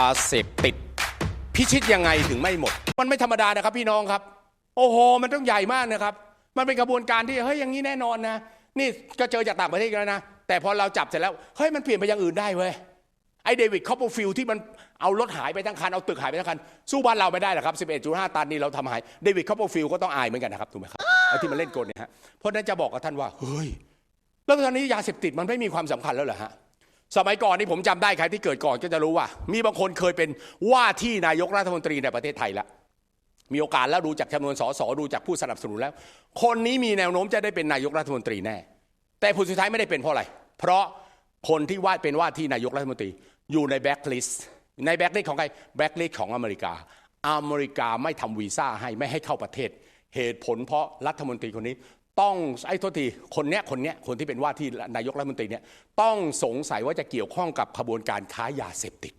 าเสพติด พิชิตยังไงถึงไม่หมด มันไม่ธรรมดานะครับพี่น้องครับ โอ้โห มันต้องใหญ่มากนะครับ มันเป็นกระบวนการที่เฮ้ยอย่างนี้แน่นอนนะนี่ก็เจอจากต่างประเทศกันแล้วนะแต่พอเราจับเสร็จแล้วเฮ้ยมันเปลี่ยนไปอย่างอื่นได้เว้ยไอเดวิดคอปเปอร์ฟิลที่มันเอารถหายไปทั้งคันเอาตึกหายไปทั้งคันสู้บ้านเราไม่ได้หรอกครับ 11.5 ตันนี่เราทำหายเดวิดคอปเปอร์ฟิลก็ต้องอายเหมือนกันนะครับถูกไหมครับไอที่มันเล่นกลเนี่ยฮะเพราะนั้นจะบอกกับท่านว่าเฮ้ยแล้วตอนนี้ยาเสพติดมันไม่มีความสำคัญแล้วเหรอฮะ สมัยก่อนนี่ผมจำได้ใครที่เกิดก่อนก็จะรู้ว่า มีบางคนเคยเป็นว่าที่นายกรัฐมนตรีในประเทศไทยแล้วมีโอกาสแล้วดูจากจำนวนสสดูจากผู้สนับสนุนแล้ว คนนี้มีแนวโน้มจะได้เป็นนายกรัฐมนตรีแน่ แต่ผลสุดท้ายไม่ได้เป็นเพราะอะไร เพราะคนที่ว่าเป็นว่าที่นายกรัฐมนตรีอยู่ในแบ็คลิสต์ในแบ็คลิสต์ของใครแบ็คลิสต์ของอเมริกา อเมริกาไม่ทำวีซ่าให้ไม่ให้เข้าประเทศ เหตุผลเพราะรัฐมนตรีคนนี้ ต้องไอ้โทษทีคนเนี้ยคนเนี้ยคนที่เป็นว่าที่นายกรัฐมนตรีเนี่ยต้องสงสัยว่าจะเกี่ยวข้องกับขบวนการค้ายาเสพติด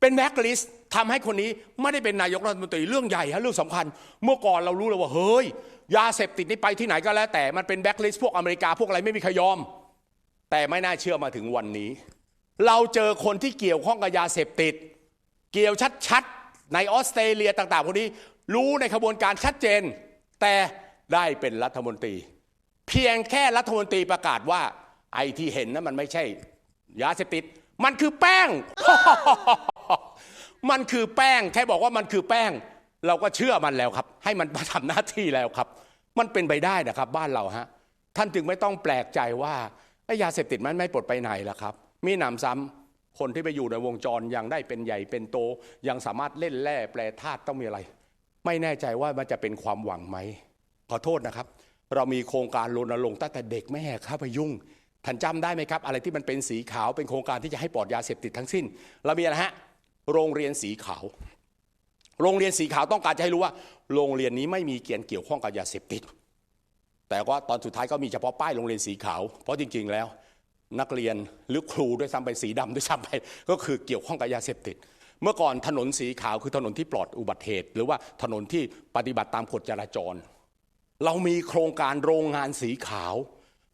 เป็นแบ็กลิสต์ทำให้คนนี้ไม่ได้เป็นนายกรัฐมนตรีเรื่องใหญ่ฮะเรื่องสำคัญ เมื่อก่อนเรารู้เลยว่าเฮ้ย ยาเสพติดนี่ไปที่ไหนก็แล้ว แต่มันเป็นแบ็กลิสต์พวกอเมริกาพวกอะไรไม่มีใครยอม แต่ไม่น่าเชื่อมาถึงวันนี้ เราเจอคนที่เกี่ยวข้องกับยาเสพติด เกี่ยวชัดๆในออสเตรเลียต่าง ๆ คนนี้ รู้ในขบวนการชัดเจน แต่ ได้เป็นรัฐมนตรี เพียงแค่รัฐมนตรีประกาศว่า ไอ้ที่เห็นนั้นมันไม่ใช่ยาเสพติด มันคือแป้ง มันคือแป้งแค่บอกว่ามันคือแป้ง เราก็เชื่อมันแล้วครับ ให้มันมาทำหน้าที่แล้วครับ มันเป็นไปได้นะครับ บ้านเราฮะท่านจึงไม่ต้องแปลกใจว่าไอ้ยาเสพติดมันไม่ปลดไปไหนล่ะครับ มีหนำซ้ำคนที่ไปอยู่ในวงจรยังได้เป็นใหญ่เป็นโต ยังสามารถเล่นแร่แปลธาตุต้องมีอะไร ไม่แน่ใจว่ามันจะเป็นความหวังไหม ขอโทษนะครับ เรามีโครงการรณรงค์ตั้งแต่เด็กไม่ให้เข้าไปยุ่งท่านจำได้ไหมครับ อะไรที่มันเป็นสีขาวเป็นโครงการที่จะให้ปลอดยาเสพติดทั้งสิ้น เรามีอะไรฮะโรงเรียนสีขาว โรงเรียนสีขาวต้องการจะให้รู้ว่า โรงเรียนนี้ไม่มีเกี่ยนเกี่ยวข้องกับยาเสพติด แต่ว่าตอนสุดท้ายก็มีเฉพาะป้ายโรงเรียนสีขาว เพราะจริง ๆ แล้ว นักเรียนหรือครูด้วยซ้ำไปสีดำด้วยซ้ำไปก็คือเกี่ยวข้องกับยาเสพติด เมื่อก่อนถนนสีขาวคือถนนที่ปลอดอุบัติเหตุ หรือว่าถนนที่ปฏิบัติตามกฎจราจร เรามีโครงการโรงงานสีขาว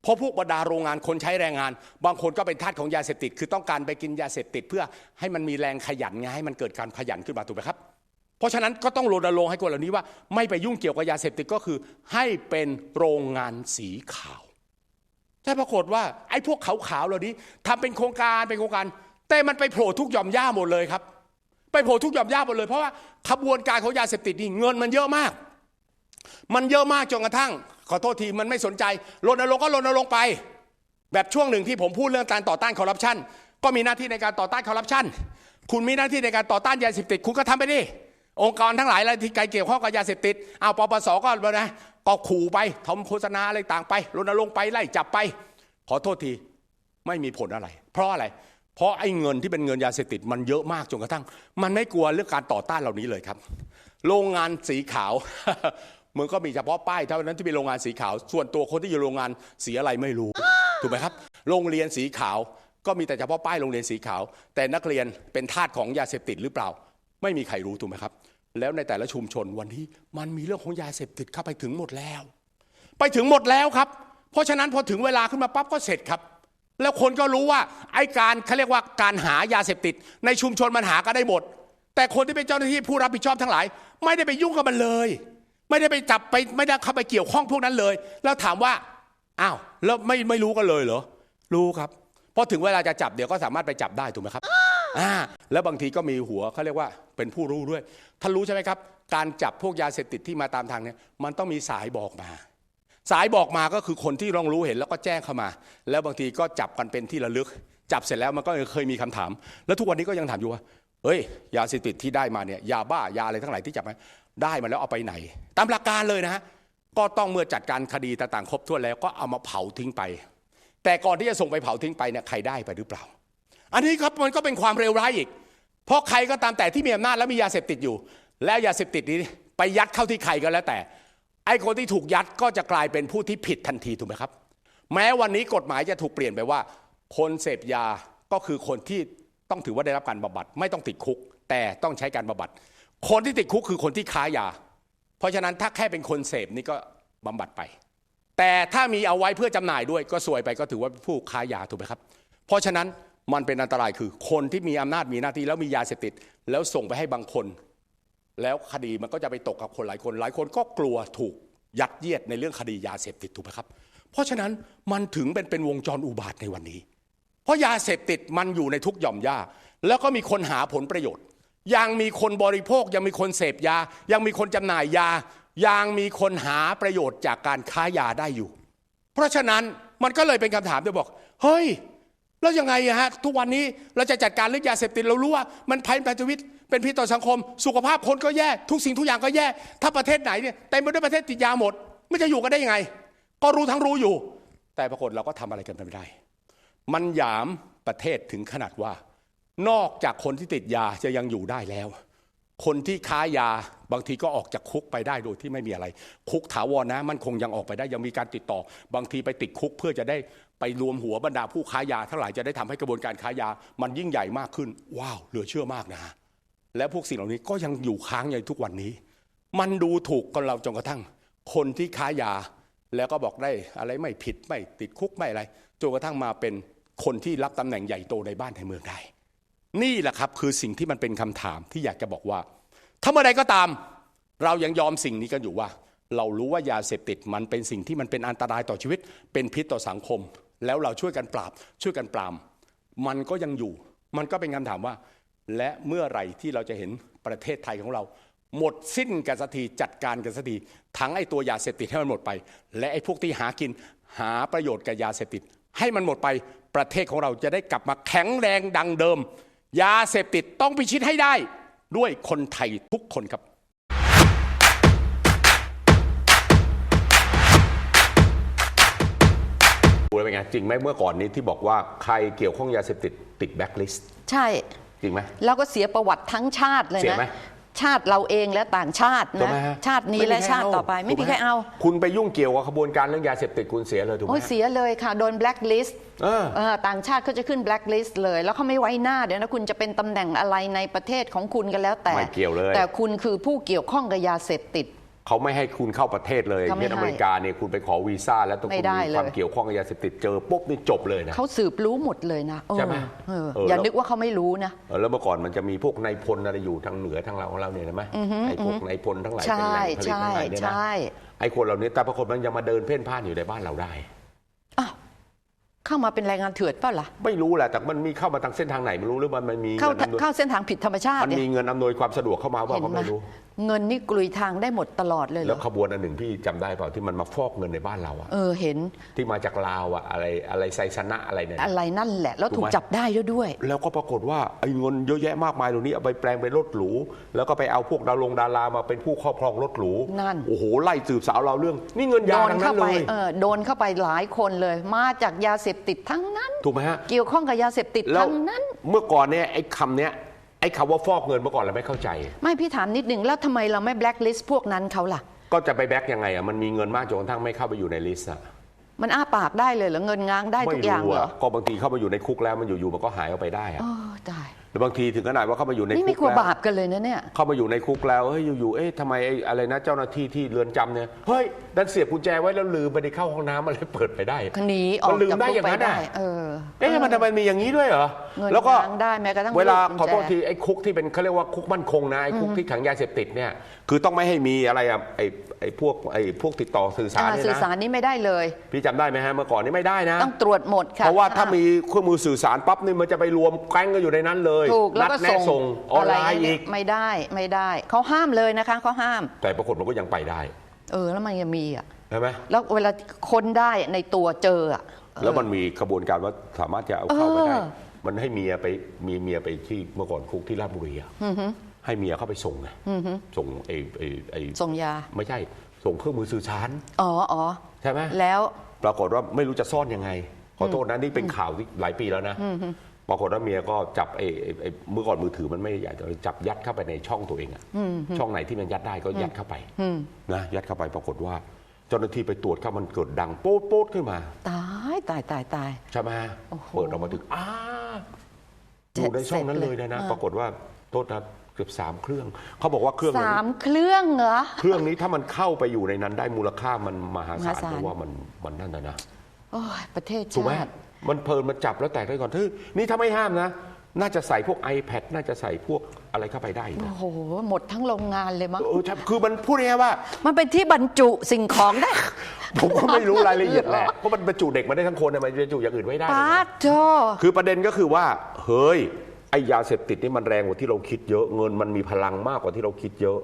เพราะพวกบรรดาโรงงานคนใช้แรงงาน บางคนก็เป็นทาสของยาเสพติด คือต้องการไปกินยาเสพติด เพื่อให้มันมีแรงขยันไงให้มันเกิดการขยันขึ้นมาถูกไหมครับ เพราะฉะนั้นก็ต้องรณรงค์ให้คนเหล่านี้ว่า ไม่ไปยุ่งเกี่ยวกับยาเสพติดก็คือ ให้เป็นโรงงานสีขาวแต่ปรากฏว่าไอ้พวกขาวๆเหล่านี้ทำเป็นโครงการเป็นโครงการ แต่มันไปโผล่ทุกหย่อมย่าหมดเลยครับ ไปโผล่ทุกหย่อมย่าหมดเลยเพราะว่าขบวนการของยาเสพติดนี่เงินมันเยอะมาก มันเยอะมากจนกระทั่ง ขอโทษทีมันไม่สนใจรณรงค์ก็รณรงค์ไป แบบช่วงหนึ่งที่ผมพูดเรื่องการต่อต้านคอร์รัปชันก็มีหน้าที่ในการต่อต้านคอร์รัปชันคุณมีหน้าที่ในการต่อต้านยาเสพติดคุณก็ทำไปดิองค์กรทั้งหลายอะไรที่เกี่ยวข้องกับยาเสพติดเอาปปสก็นะก็ขู่ไปทำโฆษณาอะไรต่างไปรณรงค์ไปไล่จับไป ขอโทษทีไม่มีผลอะไร เพราะอะไร เพราะไอ้เงินที่เป็นเงินยาเสพติดมันเยอะมากจนกระทั่ง มันไม่กลัวเรื่องการต่อต้านเหล่านี้เลยครับ โรงงานสีขาว มันก็มีเฉพาะป้ายเท่านั้นที่เป็นโรงงานสีขาว ส่วนตัวคนที่อยู่โรงงานสีอะไรไม่รู้ ถูกไหมครับ โรงเรียนสีขาว ก็มีแต่เฉพาะป้ายโรงเรียนสีขาว แต่นักเรียนเป็นทาสของยาเสพติดหรือเปล่า ไม่มีใครรู้ถูกไหมครับ แล้วในแต่ละชุมชนวันนี้มันมีเรื่องของยาเสพติดเข้าไปถึงหมดแล้ว ไปถึงหมดแล้วครับ เพราะฉะนั้นพอถึงเวลาขึ้นมาปั๊บก็เสร็จครับ แล้วคนก็รู้ว่าไอ้การเขาเรียกว่าการหายาเสพติด ในชุมชนมันหาก็ได้หมดแต่คนที่เป็นเจ้าหน้าที่ผู้รับผิดชอบทั้งหลาย ไม่ได้ไปยุ่งกับมันเลย ไม่ได้ไปจับไปไม่ได้เข้าไปเกี่ยวข้องพวกนั้นเลย แล้วถามว่าอ้าวแล้วไม่ไม่รู้กันเลยเหรอรู้ครับพอถึงเวลาจะจับเดี๋ยวก็สามารถไปจับได้ถูกไหมครับอ่าแล้วบางทีก็มีหัวเขาเรียกว่าเป็นผู้รู้ด้วยท่านรู้ใช่ไหมครับ การจับพวกยาเสพติดที่มาตามทางเนี่ยมันต้องมีสายบอกมา สายบอกมาก็คือคนที่รองรู้เห็นแล้วก็แจ้งเข้ามา แล้วบางทีก็จับกันเป็นที่ระลึก จับเสร็จแล้วมันก็เคยมีคำถาม แล้วทุกวันนี้ก็ยังถามอยู่ว่าเฮ้ยยาเสพติดที่ได้มาเนี่ยยาบ้ายาอะไรทั้งหลายที่จับมา ได้มาแล้วเอาไปไหน ตามหลักการเลยนะฮะก็ต้องเมื่อจัดการคดีต่างๆครบถ้วนแล้วก็เอามาเผาทิ้งไป แต่ก่อนที่จะส่งไปเผาทิ้งไปเนี่ยใครได้ไปหรือเปล่า อันนี้ครับมันก็เป็นความเร็วร้ายอีก เพราะใครก็ตามแต่ที่มีอำนาจและมียาเสพติดอยู่ แล้วยาเสพติดนี้ไปยัดเข้าที่ใครก็แล้วแต่ ไอ้คนที่ถูกยัดก็จะกลายเป็นผู้ที่ผิดทันทีถูกไหมครับ แม้วันนี้กฎหมายจะถูกเปลี่ยนไปว่า คนเสพยาก็คือคนที่ต้องถือว่าได้รับการบำบัด ไม่ต้องติดคุก แต่ต้องใช้การบำบัด คนที่ติดคุกคือคนที่ค้ายา เพราะฉะนั้นถ้าแค่เป็นคนเสพนี่ก็บำบัดไป แต่ถ้ามีเอาไว้เพื่อจำหน่ายด้วยก็สวยไปก็ถือว่าผู้ค้ายาถูกไหมครับ เพราะฉะนั้นมันเป็นอันตรายคือคนที่มีอำนาจมีหน้าที่แล้วมียาเสพติด แล้วส่งไปให้บางคน แล้วคดีมันก็จะไปตกกับคนหลายคน หลายคนก็กลัวถูกยัดเยียดในเรื่องคดียาเสพติดถูกไหมครับ เพราะฉะนั้นมันถึงเป็นเป็นวงจรอุบาทในวันนี้ เพราะยาเสพติดมันอยู่ในทุกหย่อมย่าแล้วก็มีคนหาผลประโยชน์ ยังมีคนบริโภค ยังมีคนเสพยา ยังมีคนจำหน่ายยา ยังมีคนหาประโยชน์จากการค้ายาได้อยู่ เพราะฉะนั้นมันก็เลยเป็นคำถามที่บอก เฮ้ย แล้วยังไงฮะ ทุกวันนี้เราจะจัดการเรื่องยาเสพติดเรารู้ว่ามันภัยต่อชีวิต เป็นพิษต่อสังคม สุขภาพคนก็แย่ ทุกสิ่งทุกอย่างก็แย่ ถ้าประเทศไหนเนี่ยเต็มไปด้วยประเทศติดยาหมด ไม่จะอยู่กันได้ยังไง ก็รู้ทั้งรู้อยู่ แต่ปรากฏเราก็ทำอะไรกันไม่ได้ มันหยามประเทศถึงขนาดว่า นอกจากคนที่ติดยาจะยังอยู่ได้แล้ว คนที่ค้ายาบางทีก็ออกจากคุกไปได้โดยที่ไม่มีอะไร คุกถาวรนะ มันคงยังออกไปได้ยังมีการติดต่อ บางทีไปติดคุกเพื่อจะได้ไปรวมหัวบรรดาผู้ค้ายาทั้งหลายจะได้ทำให้กระบวนการค้ายา มันยิ่งใหญ่มากขึ้น ว้าวเหลือเชื่อมากนะ และพวกสิ่งเหล่านี้ก็ยังอยู่ค้างอยู่ทุกวันนี้ มันดูถูกกันเราจนกระทั่ง คนที่ค้ายาแล้วก็บอกได้อะไรไม่ผิดไม่ติดคุกไม่อะไรจนกระทั่งมาเป็นคนที่รับตำแหน่งใหญ่โตในบ้านในเมืองได้ นี่แหละครับคือสิ่งที่มันเป็นคำถามที่อยากจะบอกว่าถ้าเมื่อใดก็ตาม เรายังยอมสิ่งนี้กันอยู่ว่า เรารู้ว่ายาเสพติดมันเป็นสิ่งที่มันเป็นอันตรายต่อชีวิต เป็นพิษต่อสังคม แล้วเราช่วยกันปราบ ช่วยกันปราม มันก็ยังอยู่ มันก็เป็นคำถามว่า และเมื่อไหร่ที่เราจะเห็นประเทศไทยของเรา หมดสิ้นกันสักทีจัดการกันสักทีทั้งไอ้ตัวยาเสพติดให้มันหมดไป และไอ้พวกที่หากินหาประโยชน์กับยาเสพติด ให้มันหมดไปประเทศของเราจะได้กลับมาแข็งแรงดังเดิม ยาเสพติดต้องพิชิตให้ได้ด้วยคนไทยทุกคนครับดูแล้วเป็นไงจริงไหมเมื่อก่อนนี้ที่บอกว่าใครเกี่ยวข้องยาเสพติดติดแบ็คลิสต์ใช่ จริงไหมแล้วก็เสียประวัติทั้งชาติเลยเสียนะไหม ชาติเราเองและต่างชาติถูกนะไหมฮะชาตินี้และชาติต่อไป ไม่มีใครเอา คุณไปยุ่งเกี่ยวกับขบวนการเรื่องยาเสพติดคุณเสียเลยถูกไหม โอ้ยเสียเลยค่ะ โดนแบล็คลิสต์เออ ต่างชาติเขาจะขึ้นแบล็คลิสต์เลย แล้วเขาไม่ไว้หน้าเดี๋ยวนะ คุณจะเป็นตำแหน่งอะไรในประเทศของคุณกันแล้วแต่ ไม่เกี่ยวเลย แต่คุณคือผู้เกี่ยวข้องกับยาเสพติด เขาไม่ให้คุณเข้าประเทศเลยเขาไม่เช่นอเมริกาเนี่ยคุณไปขอวีซ่าแล้วต้องไม่คุณได้มีความเลยเกี่ยวข้องกับยาเสพติดเจอปุ๊บนี่จบเลยนะ เขาสืบรู้หมดเลยนะเออใช่ไหมเออเอออย่าแล้วนึกว่าเขาไม่รู้นะ เออแล้วเมื่อก่อนมันจะมีพวกนายพลอะไรอยู่ทางเหนือทางเราของเราเนี่ยเห็นไหมไอ้พวกนายพลทั้งหลายใช่เป็นแหล่งผลิตทั้งหลายเนี่ยนะใช่ ไอ้คนเหล่านี้แต่ปรากฏมันยังมาเดินเพ่นพ่านอยู่ในบ้านเราได้ อ้าวเข้ามาเป็นแรงงานเถื่อนเปล่าล่ะ ไม่รู้แหละแต่มันมีเข้ามาทางเส้นทางไหนไม่รู้หรือมันมันมีเข้าเงินอำนวยเข้าเส้นทางผิดธรรมชาติมันเนี่ย มีเงินอำนวยความสะดวกเข้ามาว่าเห็นก็ไหมไม่รู้ เงินนี่กลุยทางได้หมดตลอดเลยเหรแล้วอขบวนอันหนึ่งพี่จำได้เปล่าที่มันมาฟอกเงินในบ้านเราอะเออเห็นที่มาจากลาวอะอะไรอะไรไซสนะอะไรเนี่ย อะไรนั่นแหละ แล้วถูถูกกไหม จับได้แล้วด้วย แล้วก็ปรากฏว่าไอ้เงินเยอะแยะมากมายเหล่านี้เอาไปแปลงเป็นรถหรู แล้วก็ไปเอาพวกดารงดารามาเป็นผู้ครอบครองรถหรูนั่น โอ้โหไล่สืบสาวเราเรื่อง นี่เงินโดยานทั้งนั้เข้านไปเลยเออโดนเข้าไปหลายคนเลย มาจากยาเสพติดทั้งนั้น ถูกไหมฮะ เกี่ยวข้องกับยาเสพติดแล้วทั้งนั้น เมื่อก่อนเนี่ยไอ้คำเนี้ย ไอ้คำว่าฟอกเงินเมื่อก่อนเราไม่เข้าใจ ไม่พี่ถามนิดหนึ่งแล้วทำไมเราไม่แบล็คลิสต์พวกนั้นเขาล่ะ ก็จะไปแบ็กยังไงอะมันมีเงินมากจนกระทั่งไม่เข้าไปอยู่ในลิสต์อะมันอ้าปากได้เลยเหรอเงินง้างได้ไม่ทุกอย่างรู้เหรอะอก็บางทีเข้ามาอยู่ในคุกแล้วมันอยู่ๆมันก็หายออกไปได้อะโอ้ตาย หรือบางทีถึงขนาดว่าเข้ามาอยู่ในนี่คุไม่กกลัวแล้วบาปกันเลยนะเนี่ย เข้ามาอยู่ในคุกแล้วเฮ้ยอยู่ๆเอ๊ะทำไมไอ้อะไรนะเจ้าหน้าที่ที่เรือนจำเนี่ยเฮ้ยดันเสียบกุญแจไว้แล้วลืมไปในเข้าห้องน้ำมันเลยเปิดไปได้หนีออกมันลืมจากได้คุกอย่างไปนั้นได้ อะ เออ เอ๊ะมันทำไมมีอย่างนี้ด้วยเหรอเงินแล้วก็ง้างได้แม้กระทั่งเวลาลูกกุญแจขอโทษทีไอ้คุกที่เป็นเขาเรียกว่าคุกมั่นคงนะไอ้คุกที่ขังยาเสพติดเนี่ยคือต้องไม่ให้มีอะไรอะไอ้ ไอ้พวกไอ้พวกติดต่อสื่อสารอ่าเนี่ยสื่อสารนะนี่ไม่ได้เลย พี่จำได้ไหมฮะเมื่อก่อนนี่ไม่ได้นะ ต้องตรวจหมดค่ะ เพราะว่าถ้ามีเครื่องมือสื่อสารปั๊บนี่มันจะไปรวมแก๊งกันอยู่ในนั้นเลยถูกแล้วก็นัดแนะส่ส่งงออนไลน์ะรอีก ไม่ได้ไม่ได้เขาห้ามเลยนะคะเขาห้าม แต่ปรากฏมันก็ยังไปได้เออ แล้วมันยังมีอะใช่ไหมแล้วเวลาค้นได้ในตัวเจออะแล้วมันมีกระบวนการว่าสามารถจะเอาเข้าไปได้ เออ มันให้เมียไปมีเมียไปที่เมื่อก่อนคุกที่ราชบุรีอะ ให้เมียเข้าไปส่งไงส่งไอ้ไอ้ไอ้ส่งยา ไม่ใช่ ส่งเครื่องมือสื่อสารอ๋ออ๋อใช่ไหมแล้วปรากฏว่าไม่รู้จะซ่อนยังไง ขอโทษนะนี่เป็นข่าวที่หลายปีแล้วนะปรากฏว่าเมียก็จับไอ้ไอ้ไอ้เมื่อก่อนมือถือมันไม่ใหญ่แต่จับยัดเข้าไปในช่องตัวเองอะช่องไหนที่มันยัดได้ก็ยัดเข้าไปนะยัดเข้าไปปรากฏว่า เจ้าหน้าที่ไปตรวจเข้ามันเกิดดังโป๊ดโป๊ดขึ้นมา ตายตายตายตายใช่ไหมโอ้โหเปิดออกมาถึงอ้าอยู่ในช่องนั้นเลยนะนะเสร็จเลยปรากฏว่าโทษนะ เกือบสามเครื่อง เขาบอกว่าเครื่องสานี้มเครื่องเหรอ เครื่องนี้ถ้ามันเข้าไปอยู่ในนั้นได้มูลค่ามันมหามหาศาลศาล เพราะว่ามันมันนั่นนะนะโอ้ยประเทศถูกไหมชาติ มันเพลินมันจับแล้วแตกได้ก่อนที่นี่ถ้าไม่ห้ามนะ น่าจะใส่พวก iPad น่าจะใส่พวกอะไรเข้าไปได้นะ โอ้โห หมดทั้งโรงงานเลยมั้ง เออใช่คือมันพูดง่ายๆว่า มันเป็นที่บรรจุสิ่งของได้ ผมก็ไม่รู้รายละเอียดแหละเพราะมันบรรจุเด็กมาได้ทั้งคนนะมันบรรจุอย่างอื่นไม่ได้ปาดโจ คือประเด็นก็คือว่า เฮ้ย ไอ้ยาเสพติดนี่มันแรงกว่าที่เราคิดเยอะเงินมันมีพลังมากกว่าที่เราคิดเยอะ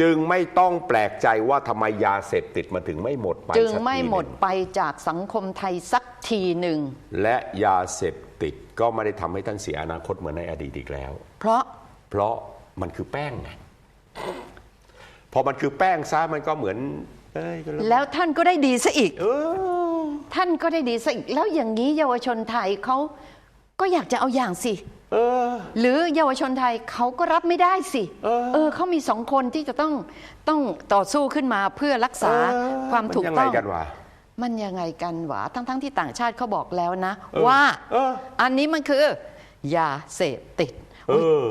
จึงไม่ต้องแปลกใจว่าทำไมยาเสพติดมันถึงไม่หมดไปจึงสักทีไม่หมดนึ่ไปจากสังคมไทยสักทีหนึ่ง และยาเสพติดก็ไม่ได้ทำให้ท่านเสียอนาคตเหมือนในอดีตอีกแล้ว เพราะเพราะมันคือแป้งไงพอมันคือแป้งซะมันก็เหมือนเอ้ยก็แล้วแล้วท่านก็ได้ดีซะอีก เออ ท่านก็ได้ดีซะอีก แล้วอย่างนี้เยาวชนไทยเขาก็อยากจะเอาอย่างสิเออ หรือเยาวชนไทยเขาก็รับไม่ได้สิ เออเออเขามีสองคนที่จะต้องต้องต่อสู้ขึ้นมาเพื่อรักษาเออความถูกนยังต้ไงองกันวะ มันยังไงกันหวะทั้งๆที่ต่างชาติเขาบอกแล้วนะ เออว่าเออ อันนี้มันคือยาเสพติดเออุ๊ยอ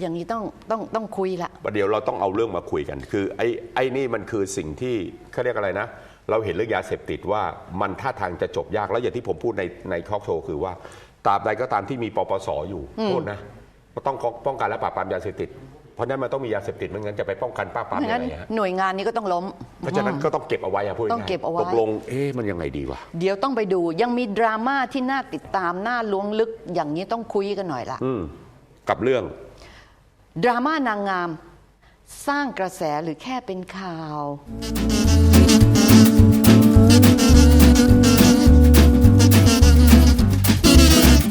อย่างนี้ต้องต้องต้องคุยละ ประเดี๋ยวเราต้องเอาเรื่องมาคุยกัน คือไอ้ไอ้นี่มันคือสิ่งที่เขาเรียกอะไรนะ เราเห็นเรื่องยาเสพติดว่ามันท่าทางจะจบยากแล้วอย่างที่ผมพูดในในคอกโชว์คือว่า ตราบใดก็ตามที่มีปปสอยู่โทษนะก็ต้องป้องกันและปราบปรามยาเสพติด เพราะฉะนั้นมันต้องมียาเสพติดไม่งั้นจะไปป้องกันปราบปรามเพราะยังั้งนไงฮะหน่วยงานนี้ก็ต้องล้ม เพราะฉะนั้นก็ต้องเก็บเอาไว้อะพูดง่ายๆต้องเก็บเอาไว้ตกลงเอ๊ะมันยังไงดีวะเดี๋ยวต้องไปดูยังมีดราม่าที่น่าติดตามน่าล้วงลึกอย่างนี้ต้องคุยกันหน่อยละอืมกับเรื่อง ดราม่านางงาม สร้างกระแสหรือแค่เป็นข่าว